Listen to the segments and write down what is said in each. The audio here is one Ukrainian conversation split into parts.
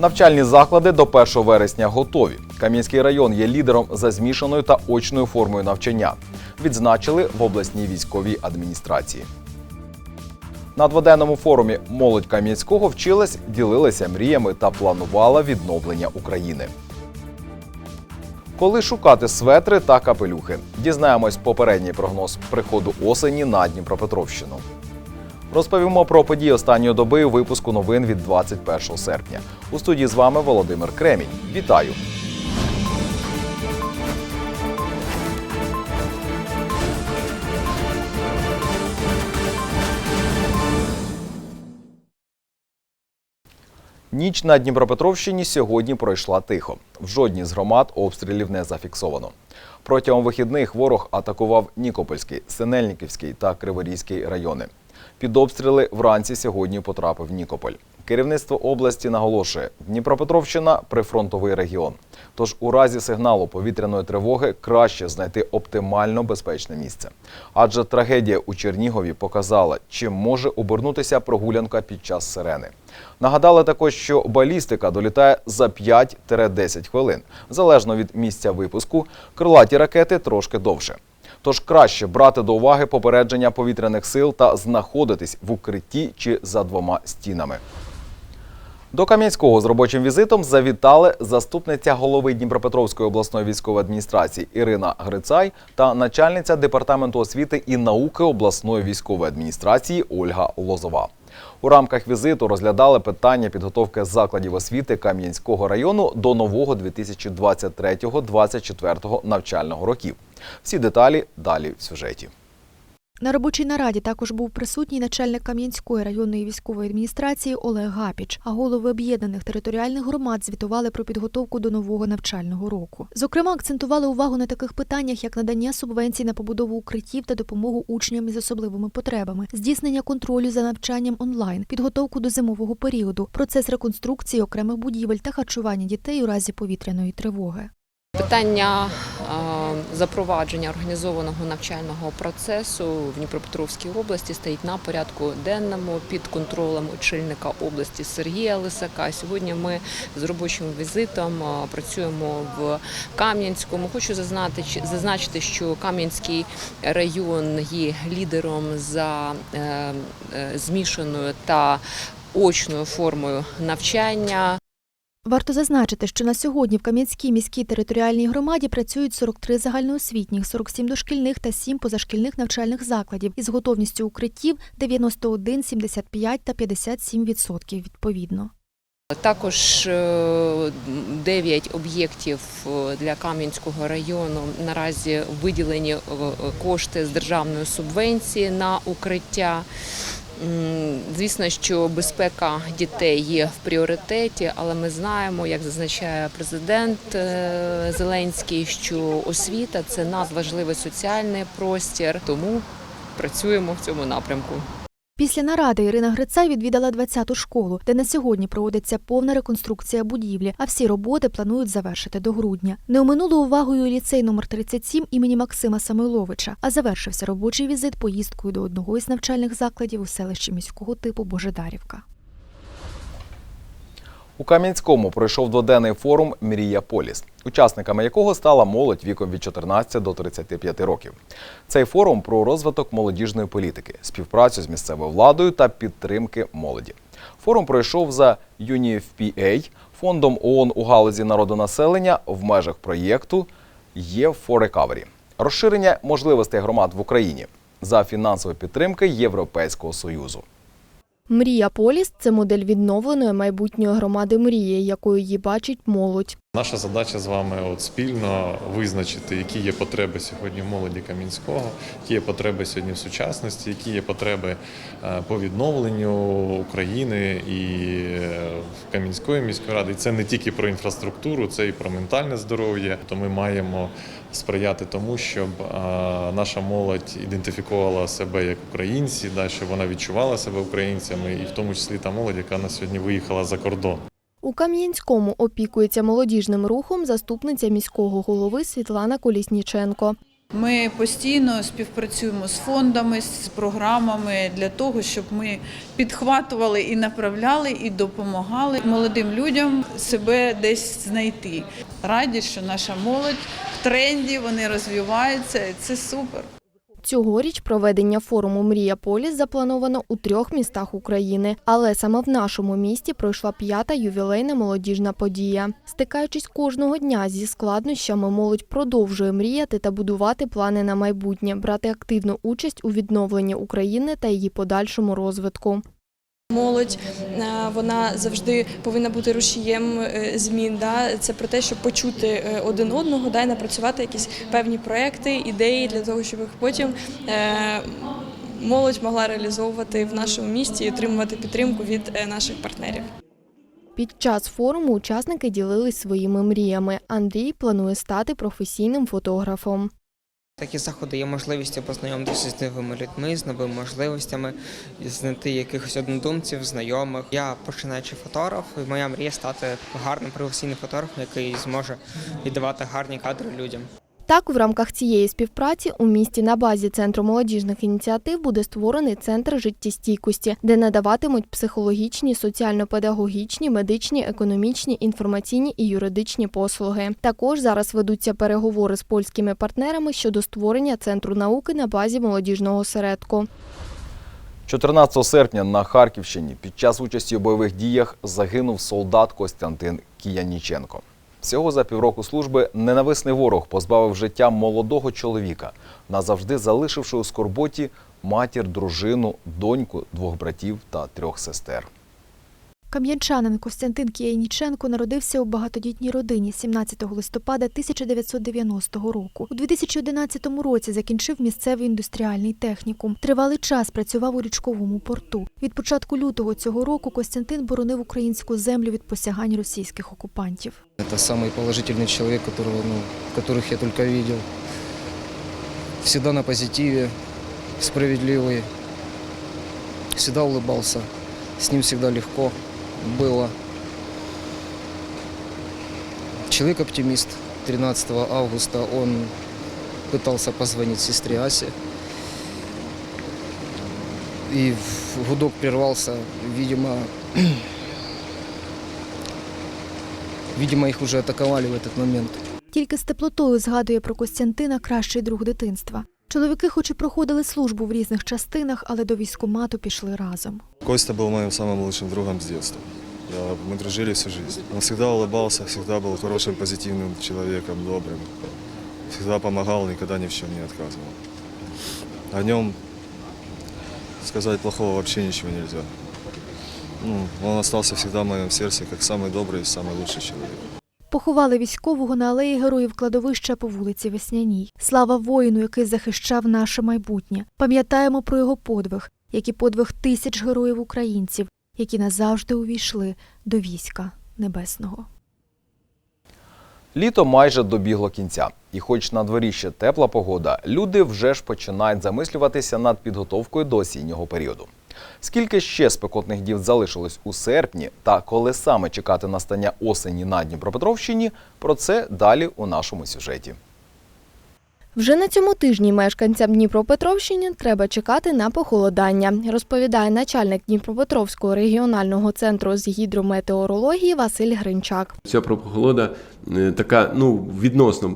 Навчальні заклади до 1 вересня готові. Кам'янський район є лідером за змішаною та очною формою навчання. Відзначили в обласній військовій адміністрації. На дводенному форумі молодь Кам'янського вчилась, ділилася мріями та планувала відновлення України. Коли шукати светри та капелюхи, дізнаємось попередній прогноз приходу осені на Дніпропетровщину. Розповімо про події останньої доби у випуску новин від 21 серпня. У студії з вами Володимир Кремінь. Вітаю! Ніч на Дніпропетровщині сьогодні пройшла тихо. В жодній з громад обстрілів не зафіксовано. Протягом вихідних ворог атакував Нікопольський, Синельниківський та Криворізький райони. Під обстріли вранці сьогодні потрапив Нікополь. Керівництво області наголошує, Дніпропетровщина прифронтовий регіон. Тож у разі сигналу повітряної тривоги краще знайти оптимально безпечне місце. Адже трагедія у Чернігові показала, чим може обернутися прогулянка під час сирени. Нагадали також, що балістика долітає за 5-10 хвилин, залежно від місця випуску. Крилаті ракети трошки довше. Тож краще брати до уваги попередження повітряних сил та знаходитись в укритті чи за двома стінами. До Кам'янського з робочим візитом завітали заступниця голови Дніпропетровської обласної військової адміністрації Ірина Грицай та начальниця департаменту освіти і науки обласної військової адміністрації Ольга Лозова. У рамках візиту розглядали питання підготовки закладів освіти Кам'янського району до нового 2023-2024 навчального років. Всі деталі далі в сюжеті. На робочій нараді також був присутній начальник Кам'янської районної військової адміністрації Олег Гапіч, а голови об'єднаних територіальних громад звітували про підготовку до нового навчального року. Зокрема, акцентували увагу на таких питаннях, як надання субвенцій на побудову укриттів та допомогу учням із особливими потребами, здійснення контролю за навчанням онлайн, підготовку до зимового періоду, процес реконструкції окремих будівель та харчування дітей у разі повітряної тривоги. Питання запровадження організованого навчального процесу в Дніпропетровській області стоїть на порядку денному під контролем очільника області Сергія Лисака. Сьогодні ми з робочим візитом працюємо в Кам'янському. Хочу зазначити, що Кам'янський район є лідером за е, е, змішаною та очною формою навчання. Варто зазначити, що на сьогодні в Кам'янській міській територіальній громаді працюють 43 загальноосвітніх, 47 дошкільних та 7 позашкільних навчальних закладів із готовністю укриттів 91, 75 та 57 відсотків відповідно. Також е, 9 об'єктів е, для Кам'янського району наразі виділені е, кошти з державної субвенції на укриття. Звісно, що безпека дітей є в пріоритеті, але ми знаємо, як зазначає президент е, Зеленський, що освіта це надважливий соціальний простір, тому працюємо в цьому напрямку. Після наради Ірина Грицай відвідала 20-ту школу, де на сьогодні проводиться повна реконструкція будівлі, а всі роботи планують завершити до грудня. Не оминуло увагою ліцей номер 37 імені Максима Самойловича, а завершився робочий візит поїздкою до одного із навчальних закладів у селищі міського типу Божедарівка. У Кам'янському пройшов дводенний форум Мрія Поліс, учасниками якого стала молодь віком від 14 до 35 років. Цей форум про розвиток молодіжної політики, співпрацю з місцевою владою та підтримки молоді. Форум пройшов за UNFPA, фондом ООН у галузі народонаселення в межах проєкту «Є for Recovery» – розширення можливостей громад в Україні за фінансової підтримки Європейського союзу. Мрія Поліс це модель відновленої майбутньої громади мрії, якою її бачить молодь. Наша задача з вами от спільно визначити, які є потреби сьогодні в молоді Кам'янського, які є потреби сьогодні в сучасності, які є потреби е, по відновленню України і е, Кам'янської міської ради. І це не тільки про інфраструктуру, це і про ментальне здоров'я. То ми маємо сприяти тому, щоб е, наша молодь ідентифікувала себе як українці, щоб вона відчувала себе українцями, і в тому числі та молодь, яка на сьогодні виїхала за кордон. У Кам'янському опікується молодіжним рухом заступниця міського голови Світлана Колісніченко. Ми постійно співпрацюємо з фондами, з програмами для того, щоб ми підхватували і направляли, і допомагали молодим людям себе десь знайти. Раді, що наша молодь в тренді, вони розвиваються, це супер. Цьогоріч проведення форуму Мрія Поліс заплановано у трьох містах України, але саме в нашому місті пройшла п'ята ювілейна молодіжна подія. Стикаючись кожного дня зі складнощами, молодь продовжує мріяти та будувати плани на майбутнє, брати активну участь у відновленні України та її подальшому розвитку. Молодь е, вона завжди повинна бути рушієм е, змін. Да? Це про те, щоб почути е, один одного, да? і напрацювати якісь певні проекти, ідеї для того, щоб їх потім молодь могла реалізовувати в нашому місті і отримувати підтримку від наших партнерів. Під час форуму учасники ділились своїми мріями. Андрій планує стати професійним фотографом. Такі заходи є можливістю познайомитися з новими людьми, з новими можливостями, знайти якихось однодумців, знайомих. Я починаючи фотограф, і моя мрія стати гарним професійним фотографом, який зможе віддавати гарні кадри людям. Так, в рамках цієї співпраці у місті на базі Центру молодіжних ініціатив буде створений центр життєстійкості, де надаватимуть психологічні, соціально-педагогічні, медичні, економічні, інформаційні і юридичні послуги. Також зараз ведуться переговори з польськими партнерами щодо створення центру науки на базі молодіжного осередку. 14 серпня на Харківщині під час участі у бойових діях загинув солдат Костянтин Кіяніченко. Всього за півроку служби ненависний ворог позбавив життя молодого чоловіка, назавжди залишивши у скорботі матір, дружину, доньку, двох братів та трьох сестер. Кам'янчанин Костянтин Кіяніченко народився у багатодітній родині 17 листопада 1990 року. У 2011 році закінчив місцевий індустріальний технікум. Тривалий час працював у річковому порту. Від початку лютого цього року Костянтин боронив українську землю від посягань російських окупантів. Это самый положительный человек, которого, ну, которых я только видел. Всегда на позитиве, справедливый, всегда улыбался. С ним всегда легко было. Человек-оптимист. 13 августа он пытался позвонить сестре Асе. И гудок прервался, видимо, видимо, их уже атаковали в этот момент. Тільки з теплотою згадує про Костянтина кращий друг дитинства. Чоловіки, хоч і проходили службу в різних частинах, але до військкомату пішли разом. Костя был моим самым лучшим другом с детства. Я- Мы дружили всю жизнь. Он всегда улыбался, всегда был хорошим, позитивным человеком, добрым. Всегда помогал, никогда ни в чем не отказывал. О нем сказать плохого вообще ничего нельзя. Ну, он остался всегда в моем сердце как самый добрый и самый лучший человек. Поховали військового на алеї героїв кладовища по вулиці Весняній. Слава воїну, який захищав наше майбутнє. Пам'ятаємо про його подвиг, як і подвиг тисяч героїв українців, які назавжди увійшли до війська небесного. Літо майже добігло кінця, і хоч на дворі ще тепла погода, люди вже ж починають замислюватися над підготовкою до осіннього періоду. Скільки ще спекотних дів залишилось у серпні, та коли саме чекати настання осені на Дніпропетровщині, про це далі у нашому сюжеті. Вже на цьому тижні мешканцям Дніпропетровщини треба чекати на похолодання, розповідає начальник Дніпропетровського регіонального центру з гідрометеорології Василь Гринчак. Ця прохолода е, така, ну, відносно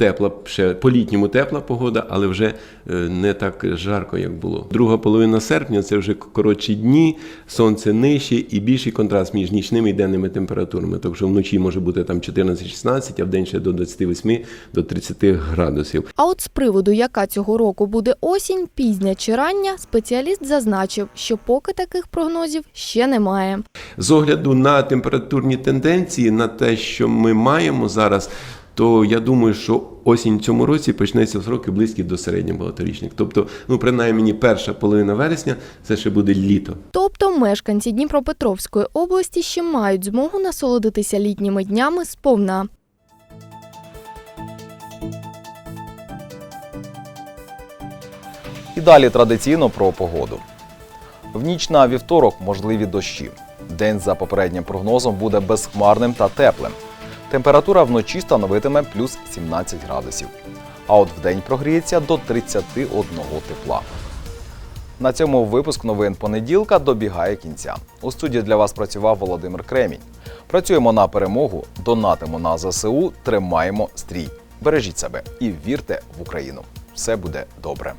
тепла, ще по-літньому тепла погода, але вже е, не так жарко, як було. Друга половина серпня це вже коротші дні, сонце нижче і більший контраст між нічними і денними температурами. Так що вночі може бути там 14-16, а вдень ще до 28 до 30 градусів. А от з приводу, яка цього року буде осінь, пізня чи рання, спеціаліст зазначив, що поки таких прогнозів ще немає. З огляду на температурні тенденції, на те, що ми маємо зараз, то я думаю, що осінь цьому році почнеться в сроки близькі до середньобагаторічних. Тобто, ну принаймні, перша половина вересня це ще буде літо. Тобто мешканці Дніпропетровської області ще мають змогу насолодитися літніми днями сповна. І далі традиційно про погоду. В ніч на вівторок можливі дощі. День за попереднім прогнозом буде безхмарним та теплим. Температура вночі становитиме плюс 17 градусів. а от вдень прогріється до 31 тепла. На цьому випуск новин понеділка добігає кінця. У студії для вас працював Володимир Кремінь. Працюємо на перемогу, донатимо на ЗСУ, тримаємо стрій. Бережіть себе і вірте в Україну. Все буде добре.